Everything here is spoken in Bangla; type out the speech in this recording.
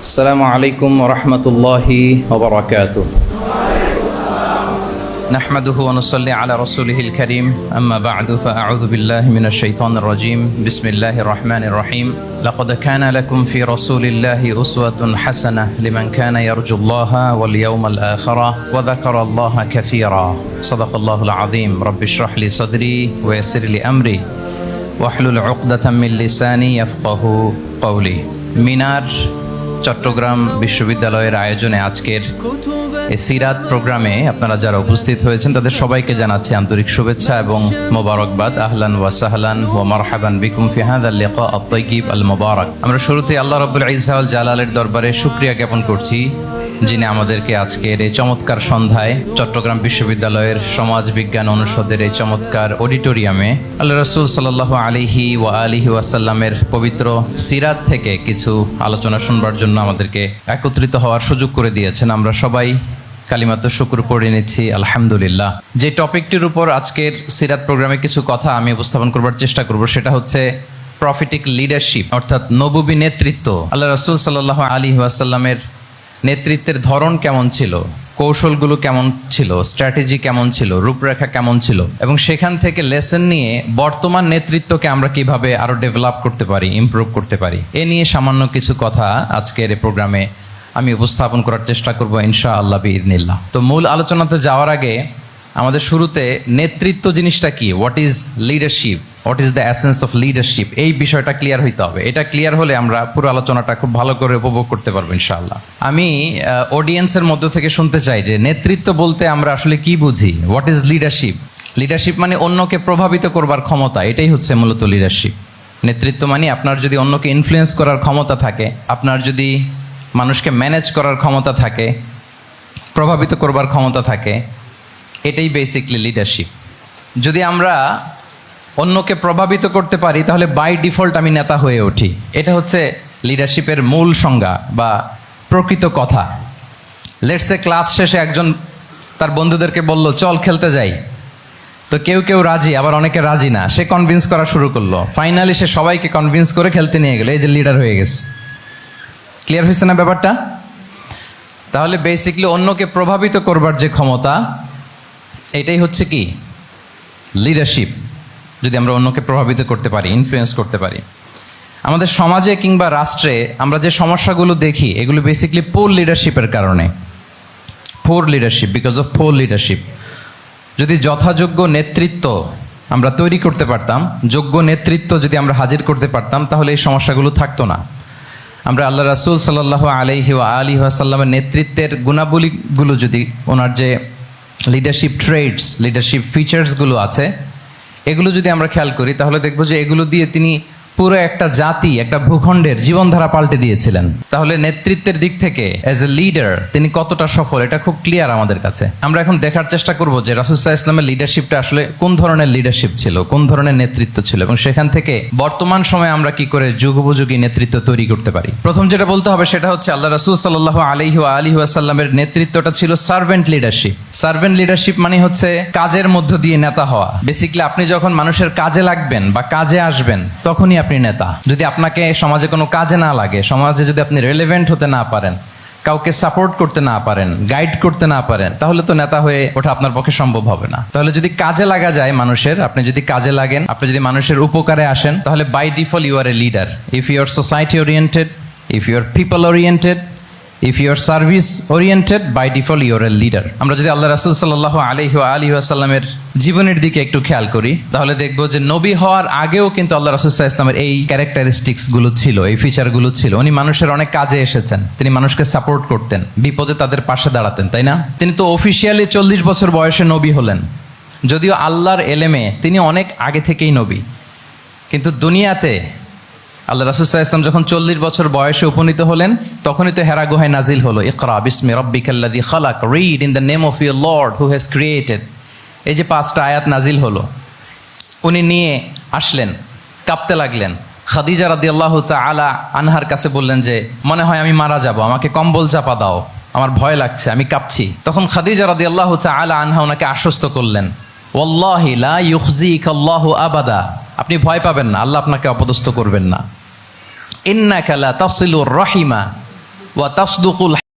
السلام عليكم ورحمة الله وبركاته نحمده ونصلي على رسوله الكريم أما بعد فأعوذ بالله من الشيطان الرجيم بسم الله الرحمن الرحيم لقد كان لكم في رسول الله أسوة حسنة لمن كان يرجو الله واليوم الآخر وذكر الله كثيرا صدق الله العظيم رب اشرح لي صدري ويسر لي أمري واحلل عقدة من লিসানি يفقه قولي মিনার চট্টগ্রাম বিশ্ববিদ্যালয়ের আয়োজনে আজকের এই সিরাত প্রোগ্রামে আপনারা যারা উপস্থিত হয়েছেন, তাদের সবাইকে জানাচ্ছি আন্তরিক শুভেচ্ছা এবং মোবারকবাদ। আহলান ওয়া সাহলান ওয়া মারহাবান বিকুম ফিহাদ আল লিকা আত-তাইয়িব আল মোবারক। আমরা শুরুতে আল্লাহ রবুল ইসাউল জালালের দরবারে সুক্রিয়া জ্ঞাপন করছি। যিনি আমাদেরকে আজকের এই চমৎকার সন্ধ্যায় চট্টগ্রাম বিশ্ববিদ্যালয়ের সমাজ বিজ্ঞান অনুষদের এই চমৎকার অডিটোরিয়ামে আল্লাহ রসুল সাল্লাহ আলিহি ওয়া আলিহি ওয়াসাল্লামের পবিত্র সিরাত থেকে কিছু আলোচনা শুনবার জন্য আমাদেরকে একত্রিত হওয়ার সুযোগ করে দিয়েছেন। আমরা সবাই কালিমাত শুক্র পড়ে নিচ্ছি, আলহামদুলিল্লাহ। যে টপিকটির উপর আজকের সিরাত প্রোগ্রামে কিছু কথা আমি উপস্থাপন করবার চেষ্টা করব, সেটা হচ্ছে প্রফিটিক লিডারশিপ অর্থাৎ নবুবী নেতৃত্ব। আল্লাহ রসুল সাল্লাহ আলী ওয়াসাল্লামের নেতৃত্বের ধরন কেমন ছিল? কৌশলগুলো কেমন ছিল? স্ট্র্যাটেজি কেমন ছিল? রূপরেখা কেমন ছিল? এবং সেখান থেকে লেসন নিয়ে বর্তমান নেতৃত্বকে আমরা কীভাবে আরও ডেভেলপ করতে পারি ইম্প্রুভ করতে পারি? এ নিয়ে সামান্য কিছু কথা আজকের এই প্রোগ্রামে আমি উপস্থাপন করার চেষ্টা করব ইনশা আল্লাহ বিদিনিল্লাহ তো মূল আলোচনাতে যাওয়ার আগে আমাদের শুরুতে নেতৃত্ব জিনিসটা কি? What is leadership what is the essence of leadership এই বিষয়টা ক্লিয়ার হইতে হবে। এটা ক্লিয়ার হলে আমরা পুরো আলোচনাটা খুব ভালো করে উপভোগ করতে পারব ইনশাআল্লাহ। আমি অডিয়েন্সের মধ্য থেকে শুনতে চাই যে নেতৃত্ব বলতে আমরা আসলে কি বুঝি? হোয়াট ইজ লিডারশিপ লিডারশিপ মানে অন্যকে প্রভাবিত করবার ক্ষমতা, এটাই হচ্ছে মূলত লিডারশিপ নেতৃত্ব মানে আপনার যদি অন্যকে ইনফ্লুয়েন্স করার ক্ষমতা থাকে, আপনার যদি মানুষকে ম্যানেজ করার ক্ষমতা থাকে, প্রভাবিত করবার ক্ষমতা থাকে এটাই বেসিকলি লিডারশিপ যদি আমরা অন্যকে প্রভাবিত করতে পারি, তাহলে বাই ডিফল্ট আমি নেতা হয়ে উঠি। এটা হচ্ছে লিডারশিপের মূল সংজ্ঞা বা প্রকৃত কথা। লেটসে ক্লাস শেষে একজন তার বন্ধুদেরকে বলল, চল খেলতে যাই। তো কেউ কেউ রাজি, আবার অনেকে রাজি না। সে কনভিন্স করা শুরু করল। ফাইনালি সে সবাইকে কনভিন্স করে খেলতে নিয়ে গেলো। এই যে লিডার হয়ে গেছে। ক্লিয়ার হয়েছে না ব্যাপারটা? তাহলে বেসিকলি অন্যকে প্রভাবিত করবার যে ক্ষমতা এটাই হচ্ছে কি? লিডারশিপ যদি আমরা অন্যকে প্রভাবিত করতে পারি ইনফ্লুয়েন্স করতে পারি। আমাদের সমাজে কিংবা রাষ্ট্রে আমরা যে সমস্যাগুলো দেখি, এগুলো বেসিকলি পোর লিডারশিপের কারণে। Poor leadership because of poor leadership যদি যথাযোগ্য নেতৃত্ব আমরা তৈরি করতে পারতাম, যোগ্য নেতৃত্ব যদি আমরা হাজির করতে পারতাম, তাহলে এই সমস্যাগুলো থাকতো না। আমরা আল্লাহ রাসুল সাল্লাহ আলহি আলী আসাল্লামের নেতৃত্বের গুণাবলীগুলো যদি ওনার যে লিডারশিপ ট্রেডস লিডারশিপ ফিচার্সগুলো আছে, এগুলো যদি আমরা খেয়াল করি, তাহলে দেখব যে এগুলো দিয়ে তিনি পুরো একটা জাতি, একটা ভূখণ্ডের জীবনধারা পাল্টে দিয়েছিলেন। তাহলে নেতৃত্বের দিক থেকে অ্যাজ এ লিডার তিনি কতটা সফল, এটা খুব ক্লিয়ার আমাদের কাছে। আমরা এখন দেখার চেষ্টা করব যে রাসুসাহ ইসলামের লিডারশিপটা আসলে কোন ধরনের লিডারশিপ ছিল, কোন ধরনের নেতৃত্ব ছিল, এবং সেখান থেকে বর্তমান সময়ে আমরা কি করে যুগোপযোগী নেতৃত্ব তৈরি করতে পারি। প্রথম যেটা বলতে হবে সেটা হচ্ছে আল্লাহ রাসুল সাল্লাহ আলহি আলী আসাল্লামের নেতৃত্বটা ছিল সার্ভেন্ট লিডারশিপ সার্ভেন্ট লিডারশিপ মানে হচ্ছে কাজের মধ্য দিয়ে নেতা হওয়া। বেসিকলি আপনি যখন মানুষের কাজে লাগবেন বা কাজে আসবেন, তখনই আপনি নেতা। যদি আপনাকে সমাজে কোনো কাজে না লাগে, সমাজে যদি আপনি রেলেভেন্ট হতে না পারেন, কাউকে সাপোর্ট করতে না পারেন গাইড করতে না পারেন, তাহলে তো নেতা হয়ে ওঠা আপনার পক্ষে সম্ভব হবে না। তাহলে যদি কাজে লাগা যায় মানুষের, আপনি যদি কাজে লাগেন, আপনি যদি মানুষের উপকারে আসেন, তাহলে by default you are a leader if you are society oriented if you are people oriented if you are service oriented by default you're a leader আমরা যদি আল্লাহ রাসুল সাল্লাহ আলহি আলী আসাল্লামের জীবনের দিকে একটু খেয়াল করি, তাহলে দেখব যে নবী হওয়ার আগেও কিন্তু আল্লাহ রাসুল্লাহ ইসলামের এই ক্যারেক্টারিস্টিক্সগুলো ছিল, এই ফিচারগুলো ছিল। উনি মানুষের অনেক কাজে এসেছেন, তিনি মানুষকে সাপোর্ট করতেন, বিপদে তাদের পাশে দাঁড়াতেন, তাই না? তিনি তো অফিসিয়ালি চল্লিশ বছর বয়সে নবী হলেন। যদিও আল্লাহর এলেমে তিনি অনেক আগে থেকেই নবী। কিন্তু দুনিয়াতে আল্লাহ রাসুসাহ ইসলাম যখন চল্লিশ বছর বয়সে উপনীত হলেন, তখনই তো হেরা গুহায় নাজিল হলো, ইকরা বিসমি রব্বিকাল্লাদি খালাক read in the name of your lord who has created এই যে পাঁচটা আয়াত নাজিল হলো, উনি নিয়ে আসলেন, কাঁপতে লাগলেন। খাদিজা রাদি আল্লাহ আলা আনহার কাছে বললেন যে, মনে হয় আমি মারা যাব, আমাকে কম্বল চাপা দাও, আমার ভয় লাগছে, আমি কাঁপছি। তখন খাদিজা রাদি আল্লাহ আলা আনহা ওনাকে আশ্বস্ত করলেন ওল্লাহি লা আল্লাহ আবাদা। আপনি ভয় পাবেন না, আল্লাহ আপনাকে অপদস্থ করবেন না। إنك لا تصل الرحمة وتصدق الحق